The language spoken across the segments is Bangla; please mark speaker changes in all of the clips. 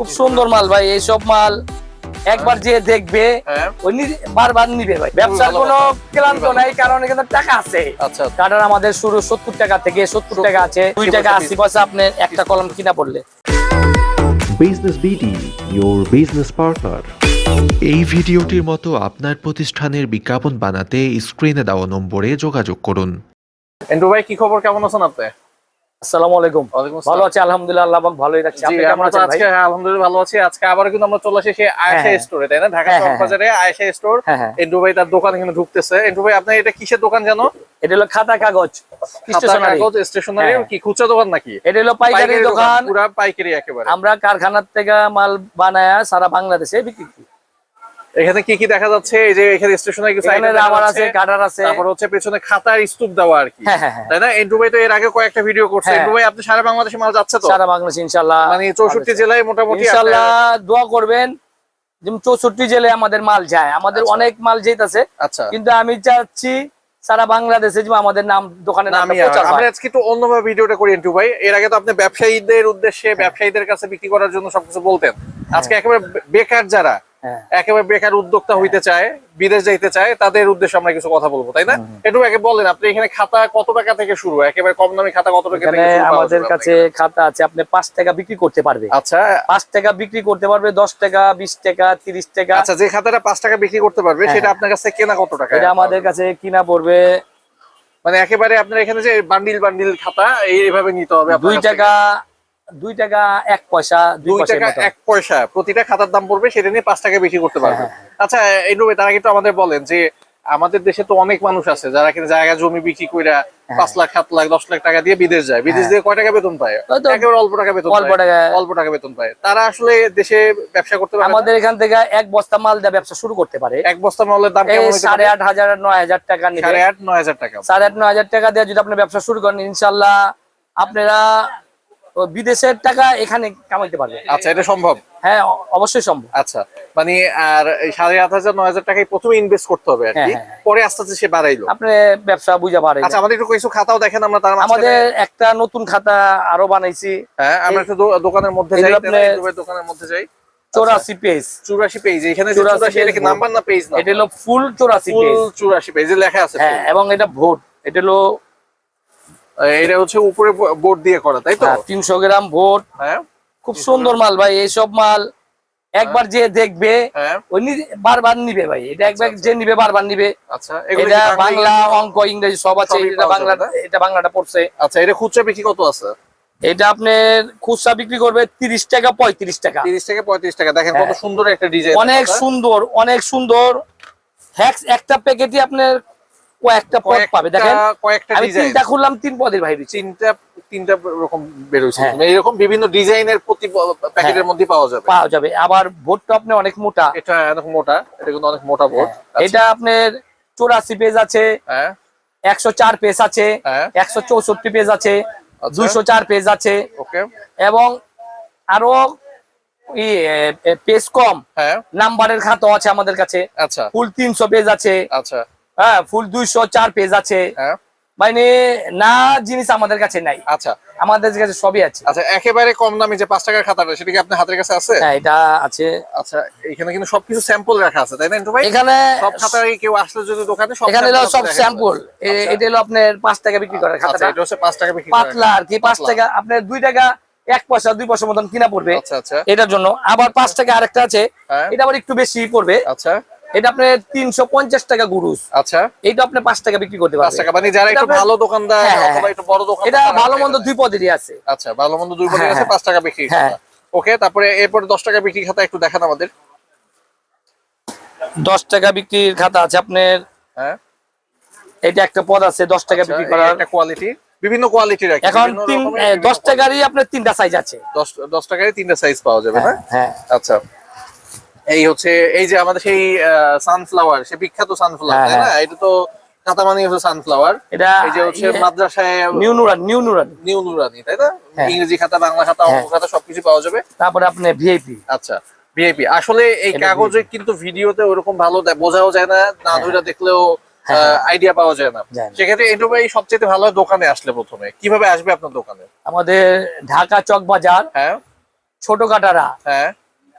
Speaker 1: খুব সুন্দর মাল ভাই এইসব মাল একবার যে দেখবে
Speaker 2: হ্যাঁ।
Speaker 1: ওই বারবার নিবে ভাই। ব্যবসার কোনো ক্লান্ত নাই কারণ এখানে টাকা আছে।
Speaker 2: আচ্ছা
Speaker 1: কারণ আমাদের শুরু সত্তর টাকা থেকে সত্তর টাকা আছে দুই টাকা আশি পয়সা আপনি একটা কলম কিনা পড়লে।
Speaker 3: Business BD, your business partner.
Speaker 4: এই ভিডিওটির মতো আপনার প্রতিষ্ঠানের বিজ্ঞাপন বানাতে স্ক্রিনে দেওয়া নম্বরে যোগাযোগ করুন।
Speaker 2: এন্ডু ভাই কি খবর? কেমন আছেন আপনি?
Speaker 1: আসসালামু আলাইকুম। ভালো আছে আলহামদুলিল্লাহ আল্লাহ ভালোই রাখছে। আপনি কেমন আছেন ভাই
Speaker 2: আজকে হ্যাঁ, আলহামদুলিল্লাহ ভালো আছি। আজকে আবার কিন্তু আমরা চলে আসি সেই আয়েশা
Speaker 1: হ্যাঁ।
Speaker 2: স্টোরে তাই না? ঢাকা
Speaker 1: হ্যাঁ, হ্যাঁ,
Speaker 2: বাজারে আয়েশা স্টোর
Speaker 1: হ্যাঁ হ্যাঁ।
Speaker 2: এন্ডু ভাই তার দোকান এখানে ঢুকতেছে। এন্ডু ভাই আপনার এটা কিসের দোকান জানো?
Speaker 1: এটা হলো খাতা কাগজ
Speaker 2: কাগজ স্টেশনারি
Speaker 1: হ্যাঁ।
Speaker 2: কি খুচরা দোকান নাকি?
Speaker 1: এটা হলো পাইকারি দোকান।
Speaker 2: পুরা পাইকারি একেবারে।
Speaker 1: আমরা কারখানার থেকে মাল বানায়া সারা বাংলাদেশে বিক্রি করি।
Speaker 2: এখানে কি কি দেখা যাচ্ছে? এই যে এখানে স্টেশনারি দেখা
Speaker 1: রাবার আছে কাটার আছে।
Speaker 2: তারপর হচ্ছে পেছনে খাতার স্তূপ দেওয়া আর কি।
Speaker 1: হ্যাঁ হ্যাঁ হ্যাঁ।
Speaker 2: তাই না? এন্ডু ভাই তো এর আগে কয়েকটা ভিডিও করছে। এন্ডু ভাই আপনি সারা বাংলাদেশে মাল যাচ্ছে তো?
Speaker 1: সারা বাংলাদেশ ইনশাল্লাহ
Speaker 2: মানে চৌষট্টি জেলায় মোটামুটি
Speaker 1: ইনশাল্লাহ দোয়া করবেন যেমন চৌষট্টি জেলায় আমাদের মাল যায়। আমাদের
Speaker 2: আচ্ছা।
Speaker 1: অনেক মাল যেতেছে।
Speaker 2: আচ্ছা।
Speaker 1: কিন্তু আমি চাচ্ছি সারা বাংলাদেশে যে আমাদের নাম দোকানের
Speaker 2: না,
Speaker 1: নামটা
Speaker 2: আমি
Speaker 1: প্রচার
Speaker 2: আমরা। আজকে একটু অন্যভাবে ভিডিওটা করি এন্টু ভাই। এর আগে তো আপনি ব্যবসায়ীদের উদ্দেশ্যে। ব্যবসায়ীদের কাছে বিক্রি করার জন্য সবকিছু বলতেন। আজকে একেবারে বেকার যারা একেবারে বেকার উদ্যোক্তা হইতে চায় বিদেশ যাইতে চায় তাদের উদ্দেশ্যে আমরা কিছু কথা বলব তাই না? একটু আগে বলেন আপনি এখানে খাতা কত টাকা থেকে শুরু? একেবারে কম দামি খাতা কত টাকা থেকে
Speaker 1: আমাদের কাছে খাতা আছে আপনি পাঁচ টাকা বিক্রি করতে পারবে।
Speaker 2: আচ্ছা।
Speaker 1: পাঁচ টাকা বিক্রি করতে পারবে দশ টাকা বিশ টাকা তিরিশ টাকা।
Speaker 2: আচ্ছা যে খাতাটা পাঁচ টাকা বিক্রি করতে পারবে
Speaker 1: হ্যাঁ,
Speaker 2: সেটা
Speaker 1: হ্যাঁ।
Speaker 2: আপনার কাছে কেনা কত টাকা?
Speaker 1: এটা আমাদের কাছে কিনা পড়বে।
Speaker 2: মানে একেবারে আপনার এখানে যে বান্ডিল বান্ডিল খাতা এইভাবে নিতে হবে আপনার
Speaker 1: দুই টাকা দুই টাকা এক পয়সা দুই
Speaker 2: টাকা এক পয়সা প্রতিটা খাতার দাম পড়বে সেটা নিয়ে পাঁচ টাকা বিক্রি করতে পারবে।
Speaker 1: হ্যাঁ,
Speaker 2: আচ্ছা এই নবে তারা কিন্তু আমাদের বলেন যে আমাদের দেশে তো অনেক মানুষ আছে যারা কিন্তু জায়গা জমি বিক্রি করে পাঁচ লাখ সাত লাখ দশ লাখ টাকা দিয়ে বিদেশ যায়। বিদেশ দিয়ে কয় টাকা বেতন পায়? একেবারে অল্প টাকা বেতন
Speaker 1: অল্প টাকা।
Speaker 2: অল্প টাকা বেতন পায়। তারা আসলে দেশে ব্যবসা করতে পারে
Speaker 1: আমাদের এখান থেকে এক বস্তা মাল দিয়ে ব্যবসা শুরু করতে পারে।
Speaker 2: এক বস্তা মালের দাম কেমন
Speaker 1: সাড়ে আট হাজার নয় হাজার টাকা
Speaker 2: সাড়ে আট নয় হাজার টাকা।
Speaker 1: সাড়ে আট নয় হাজার টাকা দিয়ে যদি আপনি ব্যবসা শুরু করেন ইনশাল্লাহ আপনারা ও বিদেশের টাকা এখানে কামাইতে পারবে।
Speaker 2: আচ্ছা এটা সম্ভব?
Speaker 1: হ্যাঁ অবশ্যই সম্ভব।
Speaker 2: আচ্ছা মানে আর সাড়ে আট হাজার নয় হাজার টাকায় প্রথমে ইনভেস্ট করতে হবে আর কি?
Speaker 1: হ্যাঁ, হ্যাঁ।
Speaker 2: পরে আস্তে আস্তে সে বাড়াইলো।
Speaker 1: আপনি ব্যবসা বুঝা পারেন
Speaker 2: আচ্ছা আমাদের একটু কিছু খাতাও দেখেন আমরা তার
Speaker 1: আমাদের একটা নতুন খাতা আরও বানাইছি।
Speaker 2: হ্যাঁ আমরা একটু দোকানের মধ্যে যাই দোকানের মধ্যে যাই।
Speaker 1: চৌরাশি পেজ
Speaker 2: চুরাশি পেজ এখানে যে
Speaker 1: 84
Speaker 2: চুরাশি নাম্বার না পেজ না?
Speaker 1: এটা হলো ফুল চৌরাশি
Speaker 2: ফুল চুরাশি পেজে লেখা আছে
Speaker 1: হ্যাঁ এবং এটা ভোট। এটা হলো।
Speaker 2: এটা হচ্ছে উপরে বোর্ড দিয়ে করা তাই তো?
Speaker 1: তিনশো গ্রাম ভোট
Speaker 2: হ্যাঁ।
Speaker 1: খুব সুন্দর মাল ভাই এইসব মাল একবার যে দেখবে
Speaker 2: হ্যাঁ।
Speaker 1: ওই বারবার নিবে ভাই। এটা একবার যে নিবে বারবার নিবে।
Speaker 2: আচ্ছা
Speaker 1: এটা বাংলা অঙ্ক ইংরেজি সব আছে এটা বাংলা এটা বাংলাটা পড়ছে।
Speaker 2: আচ্ছা এটা খুচরা বিক্রি কত আছে?
Speaker 1: এটা আপনার খুচরা বিক্রি করবে তিরিশ টাকা পঁয়ত্রিশ টাকা।
Speaker 2: তিরিশ থেকে পঁয়ত্রিশ টাকা। দেখেন কত
Speaker 1: হ্যাঁ।
Speaker 2: সুন্দর একটা ডিজাইন
Speaker 1: অনেক সুন্দর অনেক সুন্দর। হ্যাক্স একটা প্যাকেটই আপনার কয়েকটা পদ পাবে দেখেন।
Speaker 2: কয়েকটা
Speaker 1: আমি
Speaker 2: ডিজাইন
Speaker 1: তিনটা খুললাম তিন পদের ভাই
Speaker 2: তিনটা তিনটা রকম বেরোচ্ছে
Speaker 1: হ্যাঁ।
Speaker 2: এরকম বিভিন্ন ডিজাইনের প্রতি প্যাকেটের মধ্যে পাওয়া যাবে।
Speaker 1: পাওয়া যাবে। আবার ভোটটা আপনি অনেক মোটা।
Speaker 2: এটা অনেক মোটা। এটা কিন্তু অনেক মোটা বোর্ড।
Speaker 1: হ্যাঁ। এটা আপনার চৌরাশি পেজ আছে
Speaker 2: হ্যাঁ।
Speaker 1: একশো চার পেজ আছে
Speaker 2: হ্যাঁ।
Speaker 1: একশো চৌষট্টি পেজ আছে
Speaker 2: আচ্ছা।
Speaker 1: দুইশো চার পেজ আছে।
Speaker 2: ওকে।
Speaker 1: এবং আরও পেজ কম।
Speaker 2: হ্যাঁ।
Speaker 1: নাম্বারের খাতা আছে আমাদের কাছে।
Speaker 2: আচ্ছা।
Speaker 1: ফুল তিনশো পেজ আছে।
Speaker 2: আচ্ছা।
Speaker 1: হ্যাঁ ফুল দুইশো চার পেজ আছে।
Speaker 2: হ্যাঁ।
Speaker 1: মানে না জিনিস আমাদের কাছে নাই।
Speaker 2: আচ্ছা।
Speaker 1: আমাদের কাছে সবই আছে।
Speaker 2: আচ্ছা একেবারে কম দামি যে পাঁচ টাকার খাতাটা সেটা কি আপনার হাতের কাছে আছে?
Speaker 1: হ্যাঁ এটা আছে।
Speaker 2: আচ্ছা এখানে কিন্তু সবকিছু স্যাম্পল রাখা আছে তাই না ভাই?
Speaker 1: এখানে
Speaker 2: সব খাতায় কেউ আসলে যদি দোকানে সব
Speaker 1: এখানে হলো সব স্যাম্পল
Speaker 2: আচ্ছা।
Speaker 1: এটা হলো আপনার পাঁচ টাকা বিক্রি করার
Speaker 2: আচ্ছা
Speaker 1: খাতাটা।
Speaker 2: এটা হচ্ছে পাঁচ টাকা বিক্রি করা
Speaker 1: পাতলা আর কি পাঁচ টাকা। আপনার দুই টাকা এক পয়সা দুই পয়সা মতন কিনা পড়বে
Speaker 2: আচ্ছা আচ্ছা।
Speaker 1: এটার জন্য। আবার পাঁচ টাকা আরেকটা আছে
Speaker 2: হ্যাঁ।
Speaker 1: এটা আবার একটু বেশি পড়বে।
Speaker 2: আচ্ছা।
Speaker 1: এটা আপনার তিনশো পঞ্চাশ টাকা গুরুস।
Speaker 2: আচ্ছা।
Speaker 1: আপনি পাঁচ টাকা বিক্রি করতে পারবেন
Speaker 2: মানে যারা একটু ভালো দোকানদার
Speaker 1: হ্যাঁ, হ্যাঁ,
Speaker 2: অথবা একটু বড় দোকান
Speaker 1: এটা ভালো মন্দ দুই পদেরই আছে।
Speaker 2: আচ্ছা ভালো মন্দ দুই পদে
Speaker 1: হ্যাঁ,
Speaker 2: আছে
Speaker 1: হ্যাঁ।
Speaker 2: পাঁচ টাকা বিক্রি
Speaker 1: হ্যাঁ।
Speaker 2: ওকে তারপরে এরপরে দশ টাকা বিক্রি খাতা একটু দেখান আমাদের।
Speaker 1: দশ টাকা বিক্রির খাতা আছে আপনার।
Speaker 2: হ্যাঁ।
Speaker 1: এটা একটা পদ আছে দশ টাকা
Speaker 2: আচ্ছা,
Speaker 1: বিক্রি করার।
Speaker 2: একটা কোয়ালিটি বিভিন্ন কোয়ালিটির
Speaker 1: এখন দশ টাকারই আপনার তিনটা সাইজ আছে।
Speaker 2: দশ দশ তিনটা সাইজ পাওয়া যাবে না
Speaker 1: হ্যাঁ।
Speaker 2: আচ্ছা। এই হচ্ছে এই যে আমাদের সেই সানফ্লাওয়ার সে বিখ্যাত সানফ্লাওয়ার
Speaker 1: হ্যাঁ,
Speaker 2: তাই না? এটা তো কাতা মানে হচ্ছে সানফ্লাওয়ার
Speaker 1: এটা
Speaker 2: এই যে হচ্ছে
Speaker 1: ইয়ে,
Speaker 2: মাদ্রাসায়
Speaker 1: new Nuran new Nuran.
Speaker 2: New Nurani তাই না?
Speaker 1: হ্যাঁ।
Speaker 2: ইংরেজি খাতা বাংলা খাতা অঙ্ক
Speaker 1: হ্যাঁ।
Speaker 2: খাতা সবকিছু পাওয়া যাবে।
Speaker 1: তারপরে আপনার ভিআইপি
Speaker 2: আচ্ছা ভিআইপি আসলে এই কাগজে কিন্তু ভিডিওতে ওরকম ভালো বোঝাও যায় না না ধরে দেখলেও
Speaker 1: হ্যাঁ।
Speaker 2: আইডিয়া পাওয়া যায় না। সেক্ষেত্রে এটু ভাই সবচেয়ে ভালো দোকানে আসলে প্রথমে। কীভাবে আসবে আপনার দোকানে?
Speaker 1: আমাদের ঢাকা চক বাজার
Speaker 2: হ্যাঁ।
Speaker 1: ছোট কাটারা
Speaker 2: হ্যাঁ।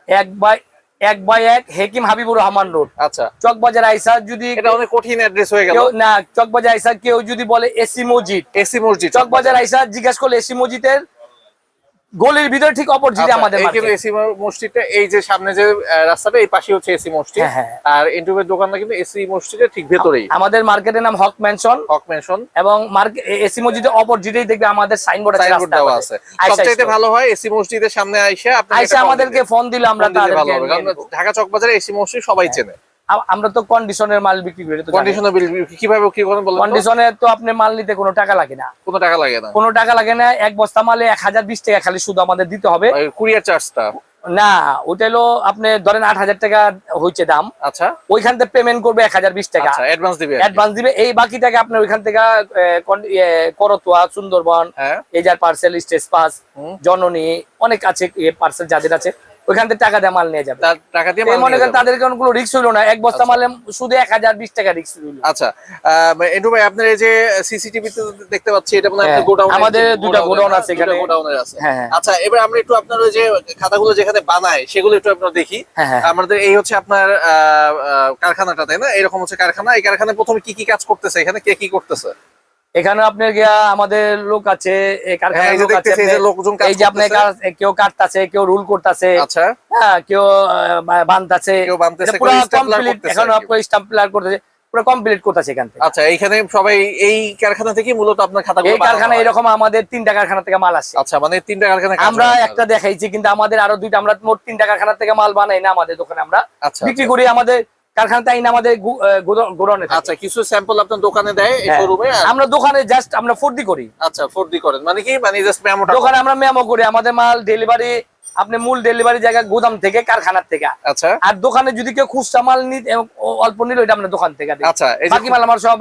Speaker 1: এক বাই এক বাই এক হেকিম হাবিবুর রহমান রোড।
Speaker 2: আচ্ছা।
Speaker 1: চকবাজার আইসা যদি
Speaker 2: এটা অনেক কঠিন অ্যাড্রেস হয়ে গেল।
Speaker 1: না চকবাজার আইসা কেউ যদি বলে এসি মসজিদ।
Speaker 2: এসি মসজিদ।
Speaker 1: চকবাজার আইসা জিজ্ঞাসা করলে এসি মসজিদের গলির ভিতরে ঠিক অপোজিটে
Speaker 2: আচ্ছা,
Speaker 1: আমাদের
Speaker 2: কিন্তু এসি মসজিদটা এই যে সামনে যে রাস্তাটা এই পাশে হচ্ছে এসি মসজিদ।
Speaker 1: হ্যাঁ, হ্যাঁ।
Speaker 2: আর ইন্টুবের দোকানটা কিন্তু এসি মসজিদের ঠিক ভেতরেই।
Speaker 1: আমাদের মার্কেটের নাম হক ম্যানশন
Speaker 2: হক মেনশন
Speaker 1: এবং মার্কেট এসি মসজিদের অপোজিটেই দেখবে আমাদের সাইনবোর্ড আছে
Speaker 2: সাইনবোর্ড দেওয়া আছে। সবচাইতে ভালো হয় এসি মসজিদের সামনে আইসা আপনি
Speaker 1: আইসা আমাদেরকে ফোন দিলে আমরা তাদেরকে।
Speaker 2: ঢাকা চক বাজারে এসি মসজিদ সবাই চেনে।
Speaker 1: আ- আমরা তো কন্ডিশনের মাল বিক্রি করি
Speaker 2: কন্ডিশনার বিল কীভাবে কি করেন বলেন?
Speaker 1: কন্ডিশনে তো আপনি মাল নিতে কোনো টাকা লাগে না।
Speaker 2: কোনো টাকা লাগে না।
Speaker 1: কোনো টাকা লাগে না এক বস্তা মালে এক হাজার বিশ টাকা খালি শুধু আমাদের দিতে হবে।
Speaker 2: কুরিয়ার চার্জটা
Speaker 1: না ওটা হলো আপনি ধরেন আট হাজার টাকা হয়েছে দাম।
Speaker 2: আচ্ছা।
Speaker 1: ওইখান থেকে পেমেন্ট করবে এক হাজার বিশ টাকা।
Speaker 2: আচ্ছা অ্যাডভান্স দিবে
Speaker 1: অ্যাডভান্স দিবে। এই বাকি টাকা আপনি ওইখান থেকে করতোয়া সুন্দরবন
Speaker 2: হ্যাঁ।
Speaker 1: এজার পার্সেল স্টেজ পাস। জননী অনেক আছে পার্সেল যাদের আছে। ওইখান থেকে টাকা দিয়ে মাল নিয়ে যাবে।
Speaker 2: টাকা দিয়ে
Speaker 1: মনে করেন। তাদের কোনো রিস্ক হইল না এক বস্তা মালে শুধু এক হাজার বিশ টাকা রিস্ক হইল।
Speaker 2: আচ্ছা এন্ডু ভাই আপনার এই যে সিসিটিভি তে দেখতে পাচ্ছি এটা মানে গোডাউন
Speaker 1: আমাদের দুটা godown আছে এখানে।
Speaker 2: গোডাউনের আছে।
Speaker 1: হ্যাঁ, হ্যাঁ।
Speaker 2: আচ্ছা এবার আমরা একটু আপনার ওই যে খাতাগুলো যেখানে বানায় সেগুলো একটু আপনার দেখি। আমাদের এই হচ্ছে আপনার কারখানাটা তাই না? এরকম হচ্ছে কারখানা। এই কারখানায় প্রথমে কি কি কাজ করতেছে? এখানে কে কি করতেছে?
Speaker 1: এখানে আপনার গিয়া আমাদের লোক আছে
Speaker 2: হ্যাঁ,
Speaker 1: কারখানার লোক আছে
Speaker 2: এই যে
Speaker 1: আপনার-। কেউ কাটতাছে কেউ রুল করতেছে
Speaker 2: আচ্ছা।
Speaker 1: হ্যাঁ কেউ বানতাছে
Speaker 2: বানতেছে,
Speaker 1: পুরো কমপ্লিট
Speaker 2: করতেছে
Speaker 1: এখন আপনার স্টাম্পলার করতেছে পুরো কমপ্লিট করতেছে এখান থেকে।
Speaker 2: আচ্ছা এইখানে সবাই এই কারখানা থেকে মূলত আপনার
Speaker 1: এই কারখানা এরকম আমাদের তিনটা কারখানা থেকে মাল আসে।
Speaker 2: আচ্ছা মানে তিনটা কারখানা
Speaker 1: আমরা একটা দেখাইছি কিন্তু আমাদের আরও দুইটা আমরা মোট তিনটা কারখানা থেকে মাল বানাই না আমাদের দোকানে আমরা।
Speaker 2: আচ্ছা
Speaker 1: বিক্রি করি আমাদের কারখানাতে আইন আমাদের গোডাউনে
Speaker 2: আচ্ছা কিছু স্যাম্পল আপনার দোকানে দেয় এই
Speaker 1: হ্যাঁ।
Speaker 2: শোরুমে
Speaker 1: আমরা দোকানে জাস্ট আমরা করি।
Speaker 2: আচ্ছা ফোর্দি করেন। মানে কি? মানে জাস্ট
Speaker 1: দোকানে আমরা মেমো করি আমাদের মাল ডেলিভারি আপনি মূল ডেলিভারি জায়গা গোদাম থেকে কারখানার থেকে।
Speaker 2: আচ্ছা।
Speaker 1: আর দোকানে যদি কেউ খুচরা মাল অল্প নিল ওইটা আমরা দোকান থেকে
Speaker 2: আচ্ছা
Speaker 1: বাকি মাল আমার সব।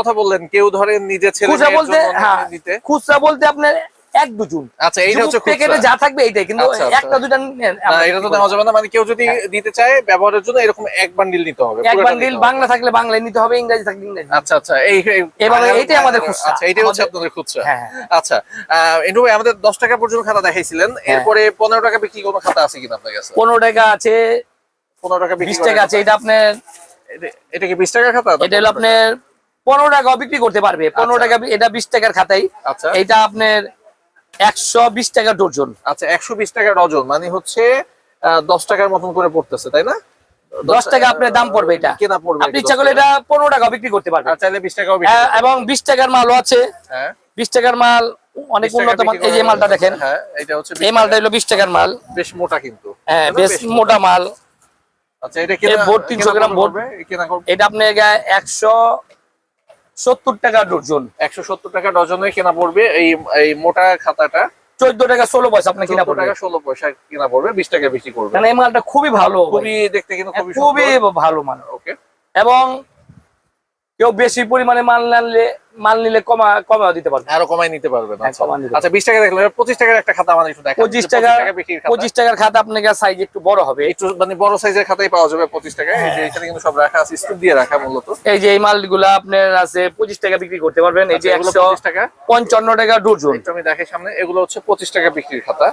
Speaker 2: কথা বললেন কেউ ধরেন নিজে ছেলে
Speaker 1: খুচরা বলতে হ্যাঁ খুচরা বলতে আপনার এক দুজন
Speaker 2: আচ্ছা এইটা হচ্ছে
Speaker 1: প্যাকেটে যা থাকবে এইটাই কিন্তু
Speaker 2: আচ্ছা, আচ্ছা।
Speaker 1: একটা দুটা
Speaker 2: না, এটা তো নেওয়া যাবে না মানে কেউ যদি দিতে চায় ব্যবহারের জন্য এরকম এক বান্ডিল নিতে হবে
Speaker 1: এক বান্ডিল বাংলা থাকলে বাংলায় নিতে হবে ইংরেজি থাকলে ইংরেজি।
Speaker 2: আচ্ছা আচ্ছা এই এই-
Speaker 1: এভাবে এইটাই আমাদের খুচরা।
Speaker 2: আচ্ছা এইটাই হচ্ছে আপনাদের খুচরা।
Speaker 1: হ্যাঁ, হ্যাঁ।
Speaker 2: আচ্ছা এন্ডু ভাই আমাদের দশ টাকা পর্যন্ত খাতা দেখাইছিলেন এরপরে পনেরো টাকা বিক্রি কোনো খাতা আছে কিনা আপনার কাছে?
Speaker 1: পনেরো টাকা আছে
Speaker 2: পনেরো টাকা বিক্রি
Speaker 1: বিশ
Speaker 2: করেন।
Speaker 1: টাকা আছে এটা আপনার
Speaker 2: এটা- কি বিশ টাকার খাতা?
Speaker 1: এটা হলো আপনার পনেরো টাকাও বিক্রি করতে পারবে পনেরো টাকা এটা বিশ টাকার খাতাই।
Speaker 2: আচ্ছা।
Speaker 1: এটা আপনার একশো বিশ টাকা ডর্জন
Speaker 2: আচ্ছা একশো বিশ টাকা ডজন মানে হচ্ছে আহ, দশ টাকার মতন করে পড়তেছে তাই না?
Speaker 1: দশ টাকা আপনার দাম পড়বে এটা।
Speaker 2: কেনা পড়বে
Speaker 1: আপনি ইচ্ছা করলে এটা পনেরো টাকা বিক্রি করতে পারবেন।
Speaker 2: চাইলে বিশ টাকাও বিক্রি
Speaker 1: হ্যাঁ, এবং বিশ টাকার মালও আছে।
Speaker 2: হ্যাঁ।
Speaker 1: বিশ টাকার মাল অনেক
Speaker 2: 20
Speaker 1: উন্নত এই যে মালটা দেখেন
Speaker 2: হ্যাঁ এটা হচ্ছে
Speaker 1: এই মালটা। হলো বিশ টাকার মাল।
Speaker 2: বেশ মোটা কিন্তু।
Speaker 1: হ্যাঁ বেশ মোটা। মাল।
Speaker 2: আচ্ছা এটা কেনা
Speaker 1: বোর্ড 300 গ্রাম বোর্ড। এটা আপনার একশো সত্তর টাকা ডজন।
Speaker 2: একশো সত্তর টাকা ডজনে কেনা পড়বে এই এই মোটা খাতাটা।
Speaker 1: চোদ্দ টাকা ষোলো পয়সা আপনার কিনা পড়বে।
Speaker 2: টাকা ষোলো পয়সা কিনা পড়বে বিশ টাকা বেশি করবে।
Speaker 1: এই মালটা খুবই ভালো
Speaker 2: খুবই দেখতে কিন্তু খুবই
Speaker 1: খুবই ভালো মাল।
Speaker 2: ওকে
Speaker 1: এবং কেউ বেশি পরিমাণে মাল নিলে মাল নিলে কমা কমাও দিতে পারবে।
Speaker 2: আরও কমাই নিতে পারবে
Speaker 1: হ্যাঁ,
Speaker 2: আচ্ছা। আচ্ছা বিশ টাকা দেখলাম। পঁচিশ টাকার একটা খাতা আমাদের একটু
Speaker 1: পঁচিশ টাকা পঁচিশ টাকার খাতা আপনার সাইজ একটু বড় হবে।
Speaker 2: একটু মানে বড় সাইজের খাতাই পাওয়া যাবে পঁচিশ টাকা এই যে এখানে কিন্তু সব রাখা আছে স্তূপ দিয়ে রাখা মূলত।
Speaker 1: এই যে এই মালগুলা আপনার আছে পঁচিশ টাকা বিক্রি করতে পারবেন। এই যে
Speaker 2: আচ্ছা,
Speaker 1: একশো
Speaker 2: 25 টাকা।
Speaker 1: পঞ্চান্ন টাকা
Speaker 2: একটু আমি দেখে সামনে। এগুলো হচ্ছে পঁচিশ টাকা বিক্রির খাতা।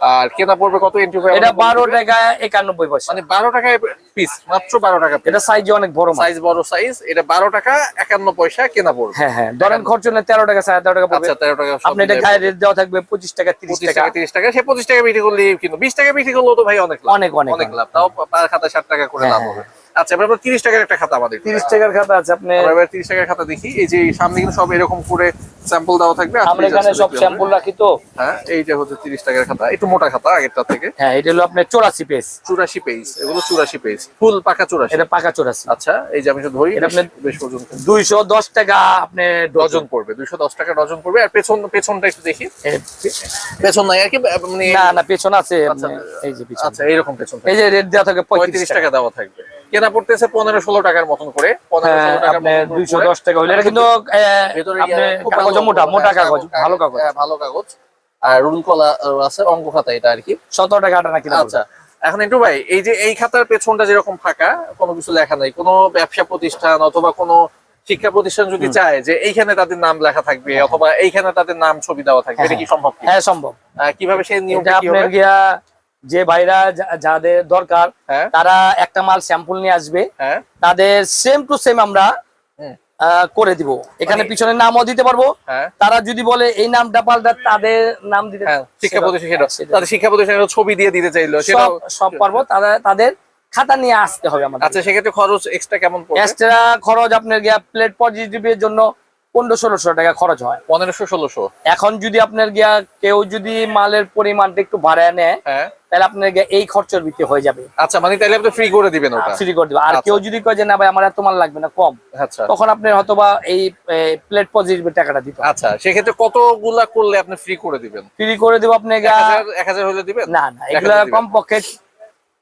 Speaker 2: আর কেনা পড়বে কত এন্ট্রি
Speaker 1: এটা বারো টাকা একানব্বই পয়সা।
Speaker 2: মানে বারো টাকায় পিস মাত্র বারো টাকা
Speaker 1: এটা সাইজ অনেক বড়
Speaker 2: সাইজ বড় সাইজ এটা বারো টাকা একান্ন পয়সা কেনা পড়বে।
Speaker 1: হ্যাঁ হ্যাঁ। ধরেন খরচ হলে তেরো টাকা সাড়ে তেরো টাকা পড়বে।
Speaker 2: আচ্ছা তেরো টাকা
Speaker 1: আপনি এটা গায়ে রেট দেওয়া থাকবে পঁচিশ টাকা তিরিশ টাকা।
Speaker 2: টাকা তিরিশ টাকা। সে পঁচিশ টাকা বিক্রি করলে কিন্তু বিশ টাকা বিক্রি করলেও তো ভাই অনেক লাভ।
Speaker 1: অনেক,
Speaker 2: অনেক,
Speaker 1: অনেক।
Speaker 2: লাভ। তাও পার খাতা ষাট টাকা করে
Speaker 1: হ্যাঁ,
Speaker 2: লাভ হবে। আচ্ছা এবার তিরিশ টাকার একটা খাতা আমাদের
Speaker 1: তিরিশ টাকার খাতা আছে আপনি
Speaker 2: তিরিশ টাকার খাতা দেখি। এই যে সামনে কিন্তু সব এরকম করে স্যাম্পল দেওয়া থাকবে
Speaker 1: আমরা এখানে সব স্যাম্পল রাখি তো।
Speaker 2: হ্যাঁ এইটা হচ্ছে তিরিশ টাকার খাতা একটু মোটা খাতা আগেরটা থেকে।
Speaker 1: হ্যাঁ এটা হলো আপনার চৌরাশি পেজ।
Speaker 2: চুরাশি পেজ এগুলো চুরাশি পেজ ফুল পাকা চুরাশি।
Speaker 1: এটা পাকা চৌরাশি।
Speaker 2: আচ্ছা এই যে আমি ধরি
Speaker 1: এটা আপনার-
Speaker 2: বেশ- বেশ ওজন
Speaker 1: দুইশো দশ টাকা আপনি
Speaker 2: ডজন
Speaker 1: ডজন
Speaker 2: পড়বে দুইশো দশ টাকা ডজন পড়বে। আর পেছন পেছনটা একটু দেখি। পেছন নাই আর কি মানে
Speaker 1: না না পেছন আছে
Speaker 2: আচ্ছা,
Speaker 1: এই যে পিছন।
Speaker 2: আচ্ছা এইরকম পেছন
Speaker 1: এই যে রেট দেওয়া থাকে
Speaker 2: পঁয়ত্রিশ
Speaker 1: পঁয়ত্রিশ
Speaker 2: টাকা। দেওয়া থাকবে। কেনা পড়তেছে পনেরো ষোলো টাকার মতন করে পনেরো
Speaker 1: হ্যাঁ
Speaker 2: ষোলো টাকার
Speaker 1: আপনি
Speaker 2: মতন করে।
Speaker 1: দুইশো দশ টাকা হইলে কিন্তু এ,
Speaker 2: ভেতরে
Speaker 1: আপনি
Speaker 2: খুব
Speaker 1: কাগজ
Speaker 2: ভালো
Speaker 1: মোটা মোটা
Speaker 2: হ্যাঁ,
Speaker 1: কাগজ ভালো কাগজ।
Speaker 2: হ্যাঁ, ভালো কাগজ। আর রুল কলা আছে অঙ্ক খাতা এটা আর কি।
Speaker 1: সতেরো টাকা আটা নাকি
Speaker 2: আচ্ছা এখন একটু ভাই এই যে এই খাতার পেছনটা যেরকম ফাঁকা কোনো কিছু লেখা নাই কোনো ব্যবসা প্রতিষ্ঠান অথবা কোনো শিক্ষা প্রতিষ্ঠান যদি চায় যে এইখানে তাদের নাম লেখা থাকবে অথবা এইখানে তাদের নাম ছবি দেওয়া থাকবে এটা কি সম্ভব?
Speaker 1: হ্যাঁ সম্ভব।
Speaker 2: কীভাবে সেই নিয়মটা কি
Speaker 1: আপনার
Speaker 2: হবে
Speaker 1: গিয়া যে ভাইরা যাদের দরকার
Speaker 2: হ্যাঁ।
Speaker 1: তারা একটা মাল স্যাম্পল নিয়ে আসবে।
Speaker 2: হ্যাঁ।
Speaker 1: তাদের সেম টু সেম আমরা করে দিব। এখানে
Speaker 2: মানে-
Speaker 1: পিছনে নামও দিতে পারব।
Speaker 2: হ্যাঁ।
Speaker 1: তারা যদি বলে এই নামটা পাল্টা তাদের নাম দিতে
Speaker 2: হ্যাঁ শিক্ষা প্রতিষ্ঠান তাদের শিক্ষা প্রতিষ্ঠানের ছবি দিয়ে দিতে চাইলো
Speaker 1: সব পারব। তারা তাদের খাতা নিয়ে আসতে হবে আমাদের।
Speaker 2: আচ্ছা সেক্ষেত্রে খরচ এক্সট্রা কেমন
Speaker 1: এক্সট্রা খরচ আপনার গিয়া প্লেট পজিটিভের জন্য পনেরো ষোলোশো টাকা খরচ হয়।
Speaker 2: পনেরোশো ষোলোশো।
Speaker 1: এখন যদি আপনার গিয়া কেউ যদি মালের পরিমাণটা একটু বাড়ায় নেয়
Speaker 2: হ্যাঁ।
Speaker 1: তাহলে আপনার এই খরচের ভিত্তি হয়ে যাবে।
Speaker 2: আচ্ছা মানে তাহলে আপনি ফ্রি করে দিবেন ওটা?
Speaker 1: ফ্রি করে দেবে আর
Speaker 2: আচ্ছা।
Speaker 1: কেউ যদি কয় যে না ভাই আমার এত মাল লাগবে না কম।
Speaker 2: আচ্ছা।
Speaker 1: তখন হয়তো বা এই প্লেট পজিটিভের টাকাটা দিতে
Speaker 2: আচ্ছা সেক্ষেত্রে কতগুলা করলে আপনি ফ্রি করে দিবেন?
Speaker 1: ফ্রি করে দেবো আপনি
Speaker 2: এক হাজার এক হাজার হলে দিবেন?
Speaker 1: না না এগুলা
Speaker 2: দিবেন।
Speaker 1: কমপক্ষে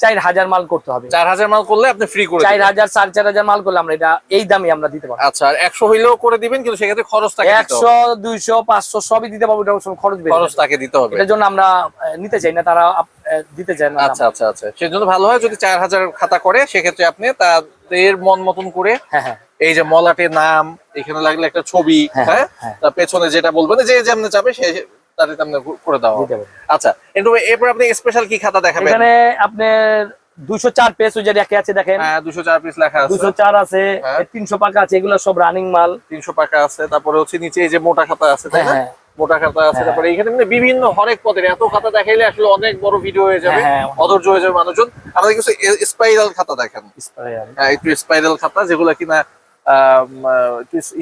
Speaker 1: চার হাজার মাল করতে হবে।
Speaker 2: চার হাজার মাল করলে আপনি ফ্রি করে
Speaker 1: চার
Speaker 2: দিবেন।
Speaker 1: হাজার সাড়ে চার হাজার মাল করলে আমরা এটা এই দামে আমরা দিতে পারব।
Speaker 2: আচ্ছা আর একশো হইলেও করে দিবেন কিন্তু সেক্ষেত্রে খরচ তাকে দিতে
Speaker 1: একশো দুইশো পাঁচশো সবই দিতে পারব এটা খরচ
Speaker 2: খরচ তাকে দিতে হবে।
Speaker 1: এটার জন্য আমরা নিতে চাই না তারা দিতে চায় না
Speaker 2: আচ্ছা আচ্ছা আচ্ছা। সেজন্য ভালো হয় যদি চার হাজার খাতা করে সেক্ষেত্রে আপনি তাদের মন মতন করে
Speaker 1: হ্যাঁ হ্যাঁ।
Speaker 2: এই যে মলাটে নাম এখানে লাগলে একটা ছবি
Speaker 1: হ্যাঁ,
Speaker 2: হ্যাঁ?
Speaker 1: হ্যাঁ।
Speaker 2: তার পেছনে যেটা বলবেন যে যেমন চাবে সে তাদের তেমনি করে দেওয়া। আচ্ছা কিন্তু এরপর আপনি স্পেশাল কি খাতা দেখাবেন?
Speaker 1: এখানে আপনার দুশো চার পেজ ওই যে আছে দেখেন।
Speaker 2: হ্যাঁ দুশো চার পিস লেখা আছে।
Speaker 1: দুশো চার আছে
Speaker 2: হ্যাঁ।
Speaker 1: তিনশো পাকা আছে এগুলো সব রানিং মাল।
Speaker 2: তিনশো পাকা আছে তারপরে হচ্ছে নিচে এই যে মোটা খাতা আছে তাই
Speaker 1: হ্যাঁ, হ্যাঁ।
Speaker 2: মোটা খাতা আছে তারপরে এখানে মানে বিভিন্ন হরেক পদের এত খাতা দেখাইলে আসলে অনেক বড় ভিডিও হয়ে যাবে অধৈর্য হয়ে যাবে মানুষজন। আপনাদের কিছু স্পাইরাল খাতা দেখেন। হ্যাঁ, একটু স্পাইরাল খাতা যেগুলো কিনা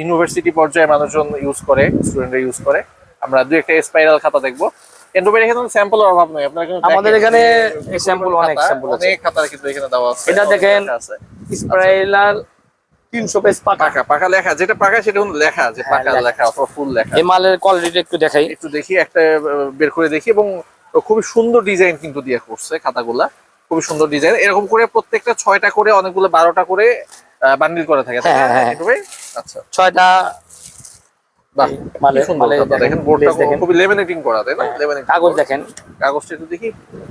Speaker 2: ইউনিভার্সিটি পর্যায়ে মানুষজন ইউজ করে স্টুডেন্টরা ইউজ করে। আমরা দু একটা স্পাইরাল খাতা দেখব। এখানে
Speaker 1: আমাদের 300 পেজ পাকা।
Speaker 2: পাকা লেখা যেটা পাকা সেটা লেখা যে
Speaker 1: হ্যাঁ,
Speaker 2: পাকা
Speaker 1: লেখা
Speaker 2: অথবা ফুল লেখা।
Speaker 1: মালের কোয়ালিটি একটু দেখাই।
Speaker 2: একটু দেখি একটা বের করে দেখি এবং খুবই সুন্দর ডিজাইন কিন্তু দিয়ে করছে খাতাগুলা। খুবই সুন্দর ডিজাইন এরকম করে প্রত্যেকটা ছয়টা করে অনেকগুলো বারোটা করে বান্ডিল করা থাকে
Speaker 1: হ্যাঁ, হ্যাঁ,
Speaker 2: আচ্ছা।
Speaker 1: ছয়টা কাগজ দেখেন।
Speaker 2: কাগজটা একটু দেখি।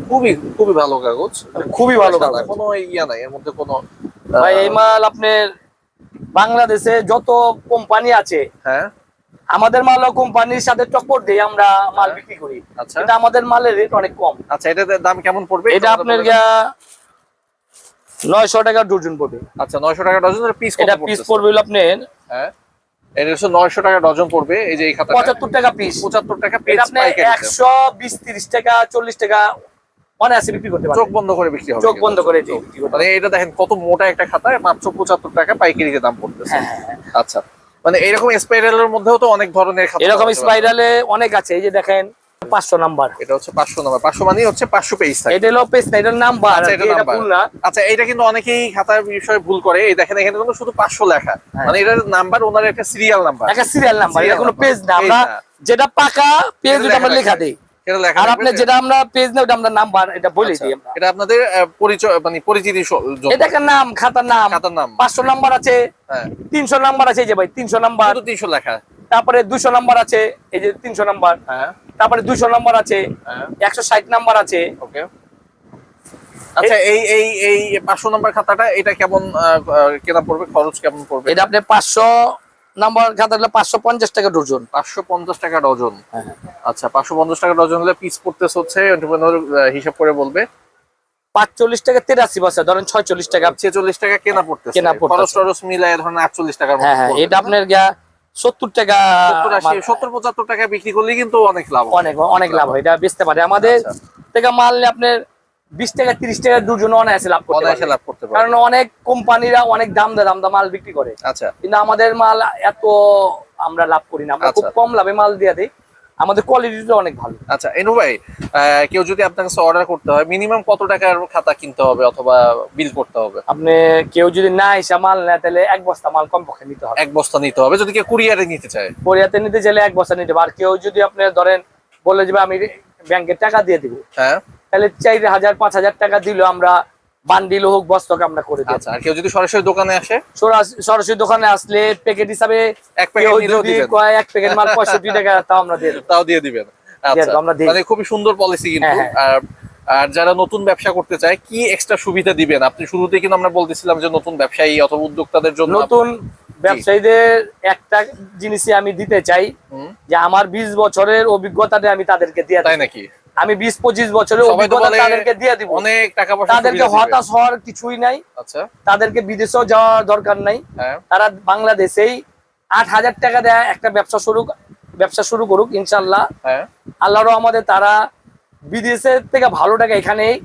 Speaker 2: খুবই খুবই ভালো কাগজ।
Speaker 1: খুবই ভালো
Speaker 2: কোনো ইয়া নাই এর মধ্যে কোনো
Speaker 1: এই মাল আপনার বাংলাদেশে যত কোম্পানি আছে
Speaker 2: হ্যাঁ।
Speaker 1: আমাদের মাল কোম্পানির সাথে টক্কর দিয়ে আমরা মাল বিক্রি করি।
Speaker 2: আচ্ছা।
Speaker 1: এটা আমাদের মালের রেট অনেক কম।
Speaker 2: আচ্ছা এটার দাম কেমন পড়বে?
Speaker 1: এটা আপনার নয়শো টাকা ডজন পড়বে।
Speaker 2: আচ্ছা নয়শো টাকা ডজন পিস
Speaker 1: এটা পিস পড়বে আপনার
Speaker 2: হ্যাঁ। এটা হচ্ছে নয়শো টাকা ডজন পড়বে এই যে এই খাতা
Speaker 1: পঁচাত্তর টাকা পিস
Speaker 2: পঁচাত্তর টাকা পিস
Speaker 1: আপনি একশো বিশ তিরিশ টাকা চল্লিশ টাকা অনায়াসে বিক্রি করতে
Speaker 2: চোখ বন্ধ করে বিক্রি হবে।
Speaker 1: চোখ বন্ধ করে
Speaker 2: মানে এটা দেখেন কত মোটা একটা খাতা মাত্র পঁচাত্তর টাকা পাইকারিতে দাম পড়তেছে।
Speaker 1: হ্যাঁ, হ্যাঁ,
Speaker 2: আচ্ছা মানে এরকম স্পাইরালের মধ্যেও তো অনেক ধরনের খাতা
Speaker 1: এরকম স্পাইরালে অনেক আছে এই যে দেখেন পাঁচশো নাম্বার।
Speaker 2: এটা হচ্ছে পাঁচশো নাম্বার। পাঁচশো মানে হচ্ছে পাঁচশো পেজ থাকে।
Speaker 1: এটা হলো পেজ না এটার নাম্বার
Speaker 2: আচ্ছা, এটা
Speaker 1: এটা ভুল না।
Speaker 2: আচ্ছা এটা কিন্তু অনেকেই খাতার বিষয়ে ভুল করে। এই দেখেন এখানে কিন্তু শুধু পাঁচশো লেখা।
Speaker 1: হ্যাঁ।
Speaker 2: মানে এটার নাম্বার ওনার একটা সিরিয়াল নাম্বার
Speaker 1: একটা সিরিয়াল নাম্বার এটা কোনো পেজ না। আমরা যেটা পাকা পেজ ওটা আমরা
Speaker 2: লেখা।
Speaker 1: দেই। আর আপনি যেটা আমরা পেজ না ওটা আমরা নাম্বার এটা বলে
Speaker 2: আচ্ছা,
Speaker 1: দিই
Speaker 2: এটা আপনাদের পরিচয় মানে পরিচিতি
Speaker 1: এটা নাম খাতার নাম।
Speaker 2: খাতার নাম।
Speaker 1: পাঁচশো নাম্বার আছে।
Speaker 2: হ্যাঁ।
Speaker 1: তিনশো নাম্বার আছে যে ভাই তিনশো নাম্বার।
Speaker 2: শুধু তিনশো লেখা।
Speaker 1: তারপরে দুশো নাম্বার আছে এই যে তিনশো নাম্বার।
Speaker 2: হ্যাঁ।
Speaker 1: তারপরে দুশো নাম্বার আছে
Speaker 2: হ্যাঁ।
Speaker 1: একশো ষাট নাম্বার আছে।
Speaker 2: ওকে। আচ্ছা এই এই এই পাঁচশো নাম্বার খাতাটা এটা কেমন কেনা পড়বে? খরচ কেমন পড়বে?
Speaker 1: এটা আপনি পাঁচশো নাম্বার খাতা হলে পাঁচশো পঞ্চাশ টাকা ডজন।
Speaker 2: পাঁচশো পঞ্চাশ টাকা ডজন।
Speaker 1: হ্যাঁ।
Speaker 2: আচ্ছা পাঁচশো পঞ্চাশ টাকা ডজন হলে পিস পড়তেছে হচ্ছে হিসাব করে বলবে।
Speaker 1: পাঁচচল্লিশ টাকা তেরাশি বছর ধরেন ছয়চল্লিশ টাকা।
Speaker 2: ছেচল্লিশ টাকা কেনা পড়তেছে।
Speaker 1: কেনা।
Speaker 2: খরচ টরচ মিলায় ধরেন আটচল্লিশ মতো
Speaker 1: হ্যাঁ হ্যাঁ এটা আপনার গিয়া সত্তর টাকা
Speaker 2: সত্তর পঁচাত্তর টাকা বিক্রি করলে কিন্তু অনেক লাভ
Speaker 1: অনেক অনেক লাভ হয় এটা বেচতে পারে। আমাদের
Speaker 2: আচ্ছা।
Speaker 1: থেকে মাল আপনার বিশ টাকা তিরিশ টাকা দুজন অনায়াসে লাভ
Speaker 2: অনায়াসে লাভ করতে পারবে।
Speaker 1: কারণ অনেক কোম্পানিরা অনেক দাম দা দাম দা মাল বিক্রি করে।
Speaker 2: আচ্ছা।
Speaker 1: কিন্তু আমাদের মাল এত আমরা লাভ করি না। আমরা খুব
Speaker 2: আচ্ছা।
Speaker 1: কম লাভে মাল দিয়ে দিই। আমাদের কোয়ালিটিটা অনেক ভালো।
Speaker 2: আচ্ছা এনু ভাই কেউ যদি আপনার কাছে অর্ডার করতে হয় মিনিমাম কত টাকার খাতা কিনতে হবে অথবা বিল করতে হবে?
Speaker 1: আপনি কেউ যদি না এসে মাল নেয় তাহলে এক বস্তা মাল কম পক্ষে নিতে হবে।
Speaker 2: এক বস্তা নিতে হবে। যদি কেউ কুরিয়ারে নিতে চায়?
Speaker 1: কোরিয়াতে নিতে চাইলে এক বস্তা নিতে হবে। আর কেউ যদি আপনি ধরেন বলে যে আমি ব্যাংকে টাকা দিয়ে দিব।
Speaker 2: হ্যাঁ।
Speaker 1: তাহলে চার হাজার পাঁচ হাজার টাকা দিলে আমরা বান্ডিল হোক বস্তক আমরা করে দিই
Speaker 2: আচ্ছা আর কেউ যদি সরাসরি দোকানে আসে?
Speaker 1: সরাসরি দোকানে আসলে প্যাকেট হিসাবে
Speaker 2: এক প্যাকেট নিলেও দিবেন।
Speaker 1: কয় এক প্যাকেট মাল পঁয়ষট্টি টাকা তাও আমরা দিয়ে দেবো।
Speaker 2: তাও দিয়ে দিবেন। আচ্ছা
Speaker 1: আমরা।
Speaker 2: মানে খুবই সুন্দর পলিসি কিন্তু।
Speaker 1: হ্যাঁ,
Speaker 2: আর আর যারা নতুন ব্যবসা করতে চায় কি এক্সট্রা সুবিধা দিবেন? আপনি শুরুতে কিন্তু আমরা বলতেছিলাম যে নতুন ব্যবসায়ী অথবা উদ্যোক্তাদের জন্য
Speaker 1: নতুন ব্যবসায়ীদের একটা জিনিসই আমি দিতে চাই যে আমার বিশ বছরের অভিজ্ঞতাটা আমি তাদেরকে দিয়ে
Speaker 2: তাই নাকি?
Speaker 1: আমি বিশ পঁচিশ বছরের অভিজ্ঞতা তাদেরকে দিয়ে দিব।
Speaker 2: অনেক টাকা পয়সা
Speaker 1: তাদেরকে হতাশ হওয়ার কিছুই নাই।
Speaker 2: আচ্ছা।
Speaker 1: তাদেরকে বিদেশেও যাওয়ার দরকার নাই।
Speaker 2: হ্যাঁ।
Speaker 1: তারা বাংলাদেশেই আট হাজার টাকা দেয় একটা ব্যবসা শুরু ব্যবসা শুরু করুক ইনশাল্লাহ
Speaker 2: হ্যাঁ।
Speaker 1: আল্লাহর আমাদের তারা বিদেশের থেকে ভালো টাকা এখানেই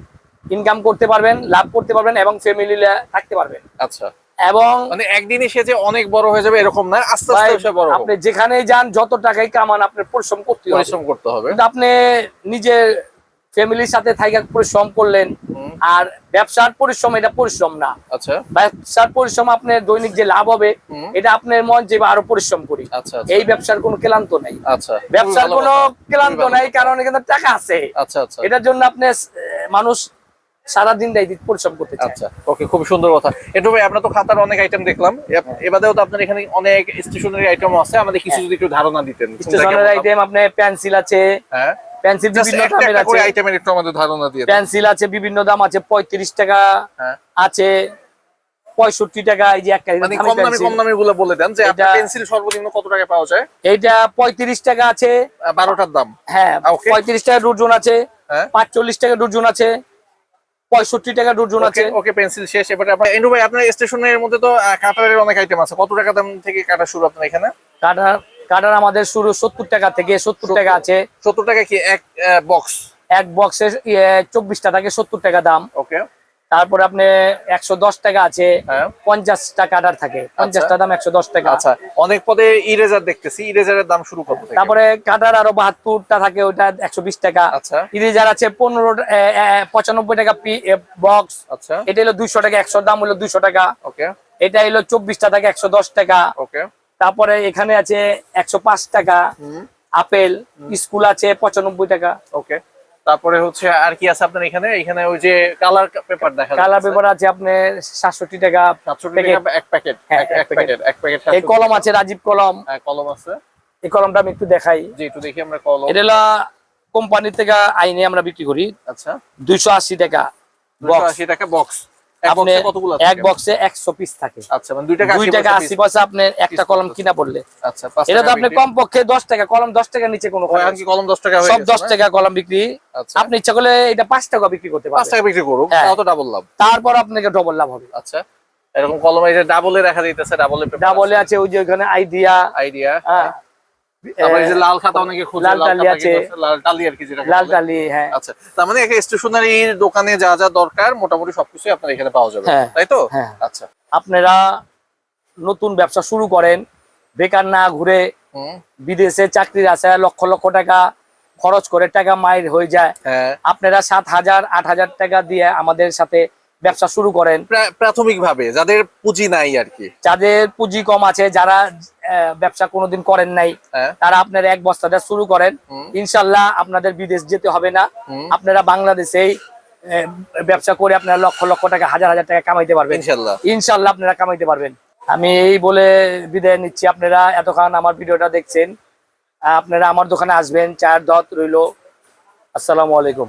Speaker 1: ইনকাম করতে পারবেন লাভ করতে পারবেন এবং ফ্যামিলি থাকতে পারবেন।
Speaker 2: আচ্ছা।
Speaker 1: এবং
Speaker 2: মানে একদিনই সে যে অনেক বড় হয়ে যাবে এরকম না আস্তে আস্তে বড়
Speaker 1: আপনি
Speaker 2: হবে।
Speaker 1: যেখানেই যান যত টাকাই কামান আপনার পরিশ্রম করতে হবে।
Speaker 2: পরিশ্রম করতে হবে।
Speaker 1: আপনি নিজের ফ্যামিলির সাথে থাইকা পরিশ্রম করলেন আর ব্যবসার পরিশ্রম এটা পরিশ্রম না।
Speaker 2: আচ্ছা।
Speaker 1: ব্যবসার পরিশ্রম আপনার দৈনিক যে লাভ হবে এটা আপনার মন যে আরও পরিশ্রম করি।
Speaker 2: আচ্ছা আচ্ছা।
Speaker 1: এই ব্যবসার কোনো ক্লান্ত নাই।
Speaker 2: আচ্ছা।
Speaker 1: ব্যবসার কোনো ক্লান্ত নাই। কারণ এখানে টাকা আছে।
Speaker 2: আচ্ছা আচ্ছা।
Speaker 1: এটার জন্য আপনি মানুষ সারাদিন দেয় পরিশ্রম করতে
Speaker 2: আচ্ছা ওকে খুব সুন্দর কথা। একটু ভাই আপনার তো খাতার অনেক আইটেম দেখলাম। এবারেও তো আপনার এখানে অনেক স্টেশনারি আইটেম আছে। আমাদের কিছু যদি একটু ধারণা দিতেন।
Speaker 1: স্টেশনারি আইটেম আপনার পেন্সিল আছে
Speaker 2: হ্যাঁ।
Speaker 1: পেন্সিল বিভিন্ন দামের আছে।
Speaker 2: আইটেমের একটু আমাদের ধারণা দিয়ে
Speaker 1: পেন্সিল আছে বিভিন্ন দাম আছে পঁয়ত্রিশ টাকা
Speaker 2: হ্যাঁ।
Speaker 1: আছে পঁয়ষট্টি টাকা এই যে একটা
Speaker 2: মানে কম দামি কমগুলো বলে দেন যে আপনার পেন্সিল সর্বনিম্ন কত পাওয়া যায়?
Speaker 1: এইটা পঁয়ত্রিশ টাকা আছে।
Speaker 2: আহ, বারোটার দাম।
Speaker 1: হ্যাঁ
Speaker 2: Okay.
Speaker 1: পঁয়ত্রিশ টাকা ডর্জন আছে
Speaker 2: হ্যাঁ।
Speaker 1: পাঁচচল্লিশ টাকা আছে। পঁয়ষট্টি টাকা ডজন আছে।
Speaker 2: ওকে পেন্সিল শেষ। এবারে আপনার এন্ডু ভাই আপনার স্টেশনের মধ্যে তো কাটারের অনেক আইটেম আছে। কত টাকা দাম থেকে কাটা শুরু আপনার এখানে?
Speaker 1: কাটার কাটার আমাদের শুরু সত্তর টাকা থেকে সত্তর টাকা আছে।
Speaker 2: সত্তর টাকা কি এক বক্স
Speaker 1: এক বক্সে চব্বিশটা থাকে সত্তর টাকা দাম।
Speaker 2: ওকে।
Speaker 1: তারপরে আপনি একশো দশ টাকা আছে
Speaker 2: হ্যাঁ।
Speaker 1: পঞ্চাশটা কাটার থাকে। পঞ্চাশটা দাম একশো দশ টাকা।
Speaker 2: আচ্ছা অনেক পদে ইরেজার দেখতেছি ইরেজারের দাম শুরু কত
Speaker 1: তারপরে কাটার আরও বাহাত্তরটা থাকে ওটা একশো বিশ টাকা।
Speaker 2: আচ্ছা।
Speaker 1: ইরেজার আছে পনেরো পঁচানব্বই টাকা বক্স
Speaker 2: আচ্ছা।
Speaker 1: এটা হলো দুইশো টাকা একশো দাম হলো দুইশো টাকা।
Speaker 2: ওকে।
Speaker 1: এটা হলো চব্বিশটা থাকে একশো দশ টাকা।
Speaker 2: ওকে।
Speaker 1: তারপরে এখানে আছে একশো পাঁচ টাকা। আপেল স্কুল আছে পঁচানব্বই টাকা।
Speaker 2: ওকে। তারপরে হচ্ছে আর কি আছে আপনার এখানে? এখানে ওই যে কালার পেপার দেখা
Speaker 1: কালার পেপার আছে আপনি সাতষট্টি টাকা
Speaker 2: সাতষট্টি। টাকা এক প্যাকেট
Speaker 1: হ্যাঁ,
Speaker 2: এক প্যাকেট এক প্যাকেট
Speaker 1: এই কলম আছে রাজীব কলম।
Speaker 2: কলম আছে।
Speaker 1: এই কলমটা আমি একটু দেখাই।
Speaker 2: জি একটু দেখি আমরা কলম।
Speaker 1: এটা কোম্পানি থেকে আইনে আমরা বিক্রি করি।
Speaker 2: আচ্ছা।
Speaker 1: দুইশো আশি টাকা
Speaker 2: দুশো
Speaker 1: বক্স
Speaker 2: আশি টাকা বক্স এক বক্সে
Speaker 1: এক বক্সে একশো পিস থাকে।
Speaker 2: আচ্ছা মানে দুই টাকা
Speaker 1: দুই টাকা আশি পয়সা আপনি একটা কলম কিনা পড়লে
Speaker 2: আচ্ছা
Speaker 1: এটা তো আপনি। কমপক্ষে দশ টাকা কলম দশ টাকা নিচে কোনো
Speaker 2: কলম দশ টাকা হয়ে
Speaker 1: সব দশ? টাকা কলম বিক্রি।
Speaker 2: আচ্ছা।
Speaker 1: আপনি ইচ্ছা করলে এটা পাঁচ টাকা বিক্রি করতে
Speaker 2: পাঁচ
Speaker 1: পারবেন।
Speaker 2: টাকা বিক্রি করুক
Speaker 1: হ্যাঁ।
Speaker 2: তো ডাবল লাভ।
Speaker 1: তারপর আপনাকে ডবল লাভ হবে।
Speaker 2: আচ্ছা এরকম কলম এই যে ডাবলে দেখা যাইতেছে ডাবলে
Speaker 1: ডাবলে আছে। ওই যে ওখানে আইডিয়া
Speaker 2: আইডিয়া
Speaker 1: হ্যাঁ।
Speaker 2: লাল খাতা অনেকে খুঁজে
Speaker 1: লাল
Speaker 2: লাল
Speaker 1: টালি
Speaker 2: খাতা
Speaker 1: আছে।
Speaker 2: কিন্তু লাল টালি আর কি যেটা
Speaker 1: লাল টালি হ্যাঁ।
Speaker 2: আচ্ছা তার মানে একটা স্টেশনারি দোকানে যা যা দরকার মোটামুটি সবকিছুই আপনার এখানে পাওয়া যাবে।
Speaker 1: হ্যাঁ।
Speaker 2: তাই তো?
Speaker 1: হ্যাঁ।
Speaker 2: আচ্ছা।
Speaker 1: আপনারা নতুন ব্যবসা শুরু করেন বেকার না ঘুরে বিদেশে চাকরির আশায় লক্ষ লক্ষ টাকা খরচ করে টাকা মায়ের হয়ে যায়। আপনারা সাত হাজার আট হাজার টাকা দিয়ে আমাদের সাথে ব্যবসা শুরু করেন।
Speaker 2: প্রাথমিক ভাবে যাদের পুঁজি নাই আর কি।
Speaker 1: যাদের পুঁজি কম আছে যারা ব্যবসা কোনোদিন করেন নাই
Speaker 2: হ্যাঁ।
Speaker 1: তারা আপনারা এক বস্তাটা শুরু করেন। ইনশাল্লাহ আপনাদের বিদেশ যেতে হবে না। আপনারা বাংলাদেশেই ব্যবসা করে আপনারা লক্ষ লক্ষ টাকা হাজার হাজার টাকা কামাইতে পারবেন।
Speaker 2: ইনশাল্লাহ।
Speaker 1: ইনশাল্লাহ আপনারা কামাইতে পারবেন। আমি এই বলে বিদায় নিচ্ছি। আপনারা এতক্ষণ আমার ভিডিওটা দেখছেন। আপনারা আমার দোকানে আসবেন। চার দত রইল। আসসালামু আলাইকুম।